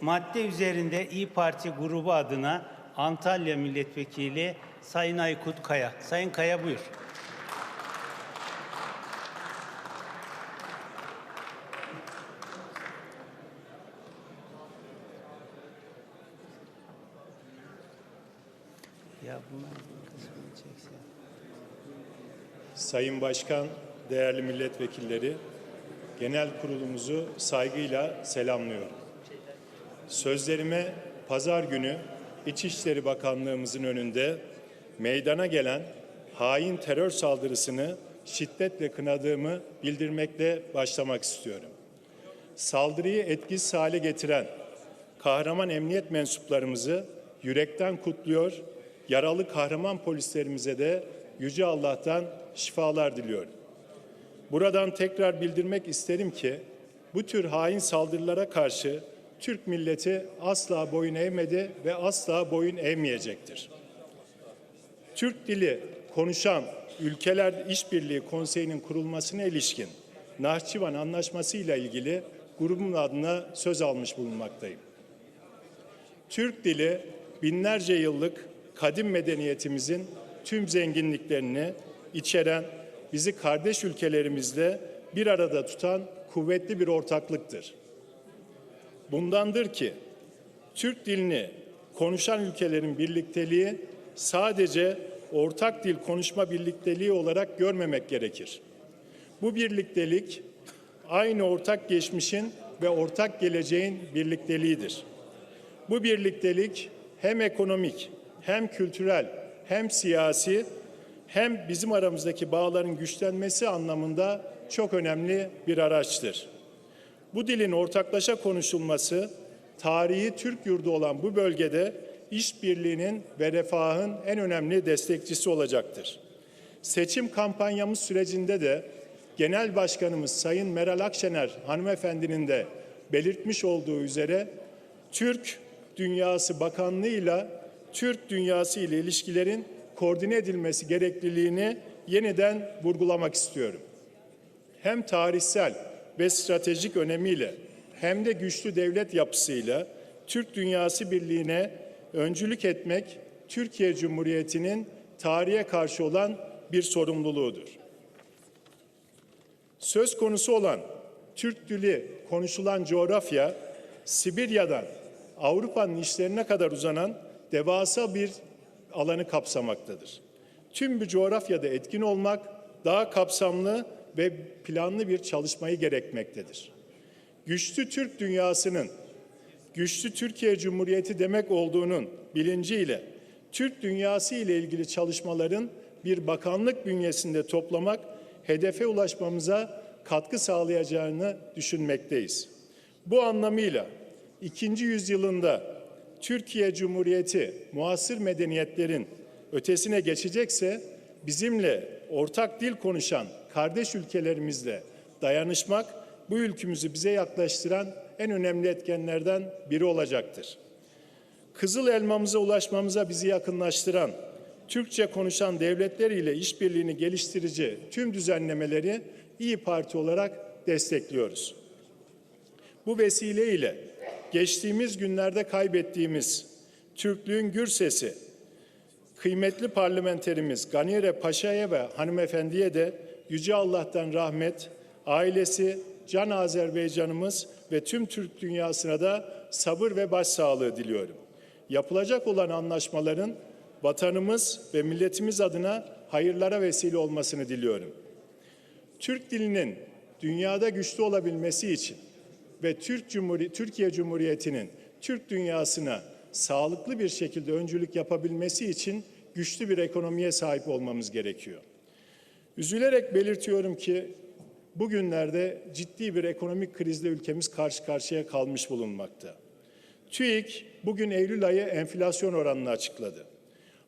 Madde üzerinde İyi Parti grubu adına Antalya Milletvekili Sayın Aykut Kaya. Sayın Kaya buyur. Sayın Başkan, değerli milletvekilleri, genel kurulumuzu saygıyla selamlıyorum. Sözlerime pazar günü İçişleri Bakanlığımızın önünde meydana gelen hain terör saldırısını şiddetle kınadığımı bildirmekle başlamak istiyorum. Saldırıyı etkisiz hale getiren kahraman emniyet mensuplarımızı yürekten kutluyor, yaralı kahraman polislerimize de Yüce Allah'tan şifalar diliyorum. Buradan tekrar bildirmek isterim ki bu tür hain saldırılara karşı Türk milleti asla boyun eğmedi ve asla boyun eğmeyecektir. Türk dili konuşan Ülkeler İşbirliği Konseyi'nin kurulmasına ilişkin Nahçıvan Anlaşması ile ilgili grubun adına söz almış bulunmaktayım. Türk dili binlerce yıllık kadim medeniyetimizin tüm zenginliklerini içeren, bizi kardeş ülkelerimizle bir arada tutan kuvvetli bir ortaklıktır. Bundandır ki Türk dilini konuşan ülkelerin birlikteliği sadece ortak dil konuşma birlikteliği olarak görmemek gerekir. Bu birliktelik aynı ortak geçmişin ve ortak geleceğin birlikteliğidir. Bu birliktelik hem ekonomik, hem kültürel, hem siyasi, hem bizim aramızdaki bağların güçlenmesi anlamında çok önemli bir araçtır. Bu dilin ortaklaşa konuşulması, tarihi Türk yurdu olan bu bölgede işbirliğinin ve refahın en önemli destekçisi olacaktır. Seçim kampanyamız sürecinde de Genel Başkanımız Sayın Meral Akşener hanımefendinin de belirtmiş olduğu üzere Türk Dünyası Bakanlığı'yla Türk dünyası ile ilişkilerin koordine edilmesi gerekliliğini yeniden vurgulamak istiyorum. Hem tarihsel ve stratejik önemiyle hem de güçlü devlet yapısıyla Türk dünyası birliğine öncülük etmek Türkiye Cumhuriyeti'nin tarihe karşı olan bir sorumluluğudur. Söz konusu olan Türk dili konuşulan coğrafya Sibirya'dan Avrupa'nın işlerine kadar uzanan devasa bir alanı kapsamaktadır. Tüm bu coğrafyada etkin olmak daha kapsamlı ve planlı bir çalışmayı gerekmektedir. Güçlü Türk dünyasının güçlü Türkiye Cumhuriyeti demek olduğunun bilinciyle Türk dünyası ile ilgili çalışmaların bir bakanlık bünyesinde toplamak hedefe ulaşmamıza katkı sağlayacağını düşünmekteyiz. Bu anlamıyla ikinci yüzyılında Türkiye Cumhuriyeti muasır medeniyetlerin ötesine geçecekse bizimle ortak dil konuşan kardeş ülkelerimizle dayanışmak bu ülkümüzü bize yaklaştıran en önemli etkenlerden biri olacaktır. Kızıl elmamıza ulaşmamıza bizi yakınlaştıran, Türkçe konuşan devletler ile işbirliğini geliştirici tüm düzenlemeleri İyi Parti olarak destekliyoruz. Bu vesileyle geçtiğimiz günlerde kaybettiğimiz Türklüğün gür sesi, kıymetli parlamenterimiz Ganire Paşa'ya ve hanımefendiye de Yüce Allah'tan rahmet, ailesi, can Azerbaycanımız ve tüm Türk dünyasına da sabır ve başsağlığı diliyorum. Yapılacak olan anlaşmaların vatanımız ve milletimiz adına hayırlara vesile olmasını diliyorum. Türk dilinin dünyada güçlü olabilmesi için ve Türk Cumhuriyeti, Türkiye Cumhuriyeti'nin Türk dünyasına sağlıklı bir şekilde öncülük yapabilmesi için güçlü bir ekonomiye sahip olmamız gerekiyor. Üzülerek belirtiyorum ki bugünlerde ciddi bir ekonomik krizle ülkemiz karşı karşıya kalmış bulunmakta. TÜİK bugün Eylül ayı enflasyon oranını açıkladı.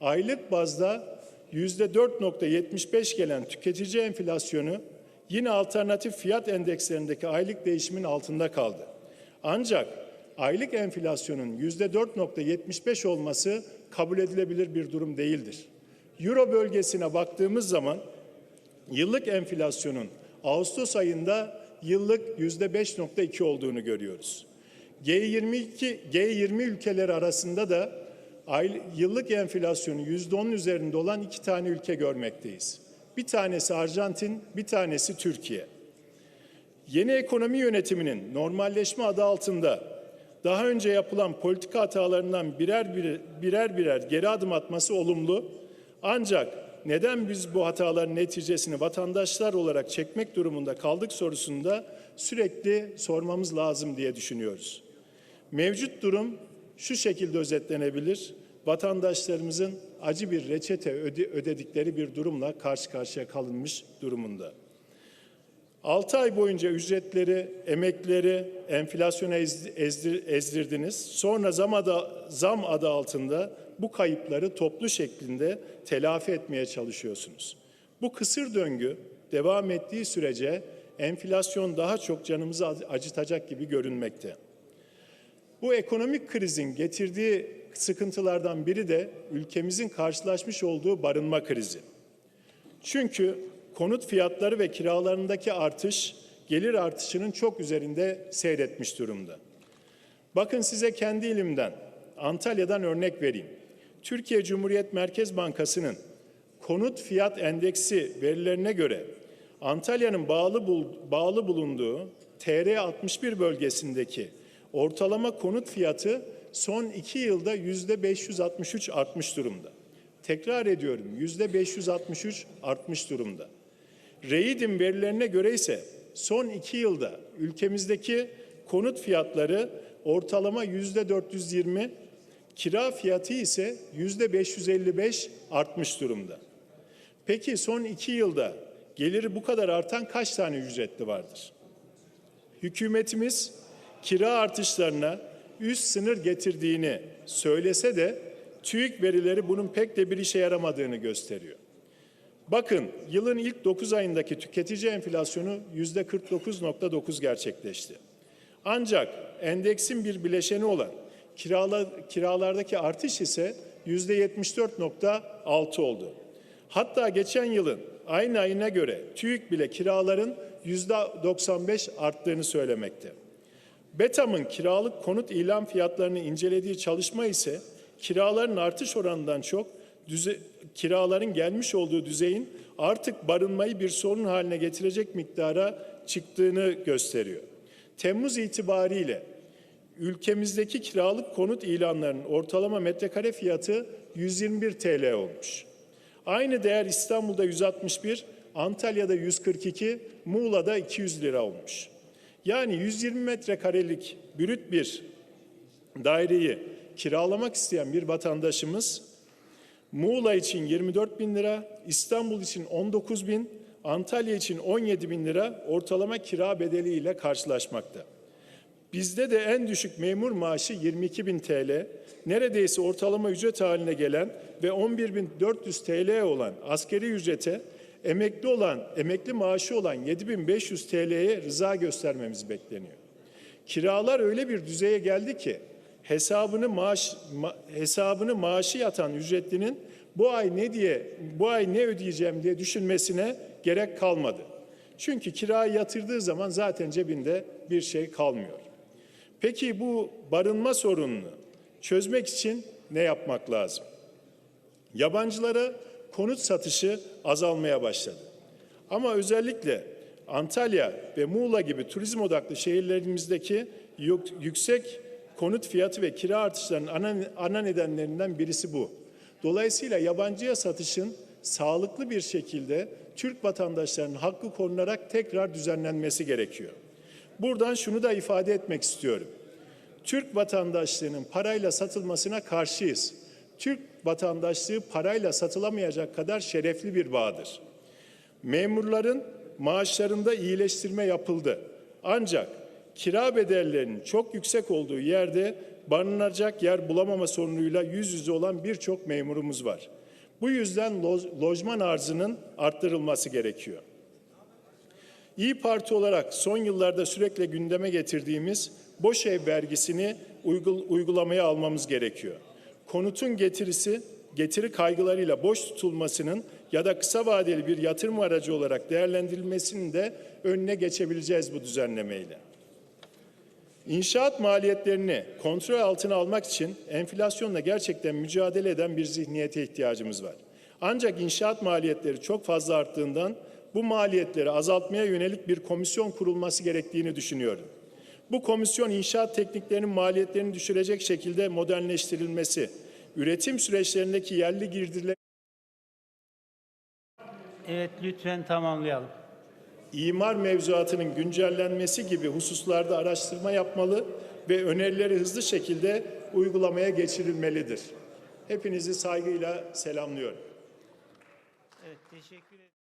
Aylık bazda yüzde 4.75 gelen tüketici enflasyonu yine alternatif fiyat endekslerindeki aylık değişimin altında kaldı. Ancak aylık enflasyonun yüzde 4.75 olması kabul edilebilir bir durum değildir. Euro bölgesine baktığımız zaman yıllık enflasyonun Ağustos ayında yıllık yüzde 5.2 olduğunu görüyoruz. G22 G20 ülkeleri arasında da yıllık enflasyonu %10'un üzerinde olan iki tane ülke görmekteyiz. Bir tanesi Arjantin, bir tanesi Türkiye. Yeni ekonomi yönetiminin normalleşme adı altında daha önce yapılan politika hatalarından birer birer, birer birer geri adım atması olumlu. Ancak neden biz bu hataların neticesini vatandaşlar olarak çekmek durumunda kaldık sorusunda sürekli sormamız lazım diye düşünüyoruz. Mevcut durum şu şekilde özetlenebilir. Vatandaşlarımızın acı bir reçete öde- ödedikleri bir durumla karşı karşıya kalınmış durumunda. 6 ay boyunca ücretleri, emekleri enflasyona ezdi- ezdir- ezdirdiniz. Sonra zam adı, zam adı altında bu kayıpları toplu şeklinde telafi etmeye çalışıyorsunuz. Bu kısır döngü devam ettiği sürece enflasyon daha çok canımızı acıtacak gibi görünmekte. Bu ekonomik krizin getirdiği sıkıntılardan biri de ülkemizin karşılaşmış olduğu barınma krizi. Çünkü konut fiyatları ve kiralarındaki artış gelir artışının çok üzerinde seyretmiş durumda. Bakın size kendi ilimden, Antalya'dan örnek vereyim. Türkiye Cumhuriyet Merkez Bankası'nın konut fiyat endeksi verilerine göre Antalya'nın bağlı, bul- bağlı bulunduğu TR 61 bölgesindeki ortalama konut fiyatı son iki yılda yüzde 563 artmış durumda. Tekrar ediyorum yüzde 563 artmış durumda. Reidim verilerine göre ise son iki yılda ülkemizdeki konut fiyatları ortalama yüzde 420, kira fiyatı ise yüzde 555 artmış durumda. Peki son iki yılda geliri bu kadar artan kaç tane ücretli vardır? Hükümetimiz kira artışlarına üst sınır getirdiğini söylese de TÜİK verileri bunun pek de bir işe yaramadığını gösteriyor. Bakın yılın ilk 9 ayındaki tüketici enflasyonu yüzde 49.9 gerçekleşti. Ancak endeksin bir bileşeni olan kirala, kiralardaki artış ise yüzde 74.6 oldu. Hatta geçen yılın aynı ayına göre TÜİK bile kiraların yüzde 95 arttığını söylemekte. BETAM'ın kiralık konut ilan fiyatlarını incelediği çalışma ise kiraların artış oranından çok düze, kiraların gelmiş olduğu düzeyin artık barınmayı bir sorun haline getirecek miktara çıktığını gösteriyor. Temmuz itibariyle ülkemizdeki kiralık konut ilanlarının ortalama metrekare fiyatı 121 TL olmuş. Aynı değer İstanbul'da 161, Antalya'da 142, Muğla'da 200 lira olmuş. Yani 120 metrekarelik brüt bir daireyi kiralamak isteyen bir vatandaşımız Muğla için 24 bin lira, İstanbul için 19 bin, Antalya için 17 bin lira ortalama kira bedeliyle karşılaşmakta. Bizde de en düşük memur maaşı 22 bin TL, neredeyse ortalama ücret haline gelen ve 11.400 TL olan askeri ücrete emekli olan, emekli maaşı olan 7500 TL'ye rıza göstermemiz bekleniyor. Kiralar öyle bir düzeye geldi ki hesabını maaş ma- hesabını maaşı yatan ücretlinin bu ay ne diye bu ay ne ödeyeceğim diye düşünmesine gerek kalmadı. Çünkü kirayı yatırdığı zaman zaten cebinde bir şey kalmıyor. Peki bu barınma sorununu çözmek için ne yapmak lazım? Yabancılara konut satışı azalmaya başladı. Ama özellikle Antalya ve Muğla gibi turizm odaklı şehirlerimizdeki yük- yüksek konut fiyatı ve kira artışlarının ana, ana nedenlerinden birisi bu. Dolayısıyla yabancıya satışın sağlıklı bir şekilde Türk vatandaşlarının hakkı korunarak tekrar düzenlenmesi gerekiyor. Buradan şunu da ifade etmek istiyorum. Türk vatandaşlığının parayla satılmasına karşıyız. Türk vatandaşlığı parayla satılamayacak kadar şerefli bir bağdır. Memurların maaşlarında iyileştirme yapıldı. Ancak kira bedellerinin çok yüksek olduğu yerde barınacak yer bulamama sorunuyla yüz yüze olan birçok memurumuz var. Bu yüzden lo- lojman arzının arttırılması gerekiyor. İyi Parti olarak son yıllarda sürekli gündeme getirdiğimiz boş ev vergisini uygul- uygulamaya almamız gerekiyor. Konutun getirisi, getiri kaygılarıyla boş tutulmasının ya da kısa vadeli bir yatırım aracı olarak değerlendirilmesinin de önüne geçebileceğiz bu düzenlemeyle. İnşaat maliyetlerini kontrol altına almak için enflasyonla gerçekten mücadele eden bir zihniyete ihtiyacımız var. Ancak inşaat maliyetleri çok fazla arttığından bu maliyetleri azaltmaya yönelik bir komisyon kurulması gerektiğini düşünüyorum. Bu komisyon inşaat tekniklerinin maliyetlerini düşürecek şekilde modernleştirilmesi, üretim süreçlerindeki yerli girdiler Evet lütfen tamamlayalım. İmar mevzuatının güncellenmesi gibi hususlarda araştırma yapmalı ve önerileri hızlı şekilde uygulamaya geçirilmelidir. Hepinizi saygıyla selamlıyorum. Evet teşekkür ederim.